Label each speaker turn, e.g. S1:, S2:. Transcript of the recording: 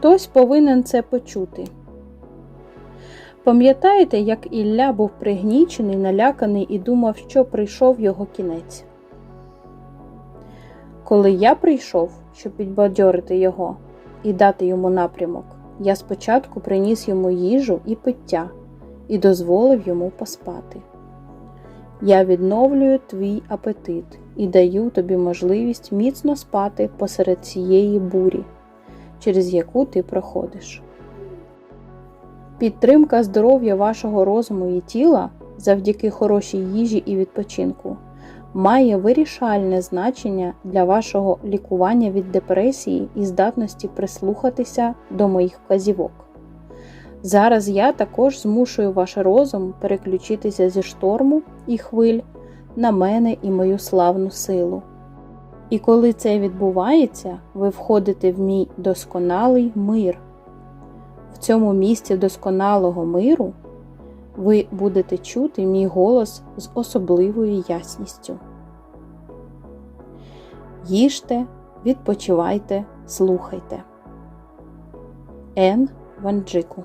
S1: Хтось повинен це почути. Пам'ятаєте, як Ілля був пригнічений, наляканий і думав, що прийшов його кінець? Коли я прийшов, щоб підбадьорити його і дати йому напрямок, я спочатку приніс йому їжу і пиття і дозволив йому поспати. Я відновлюю твій апетит і даю тобі можливість міцно спати посеред цієї бурі, через яку ти проходиш. Підтримка здоров'я вашого розуму і тіла завдяки хорошій їжі і відпочинку має вирішальне значення для вашого лікування від депресії і здатності прислухатися до моїх вказівок. Зараз я також змушую ваш розум переключитися зі шторму і хвиль на мене і мою славну силу. І коли це відбувається, ви входите в мій досконалий мир. В цьому місці досконалого миру ви будете чути мій голос з особливою ясністю. Їжте, відпочивайте, слухайте. Ен Ванджику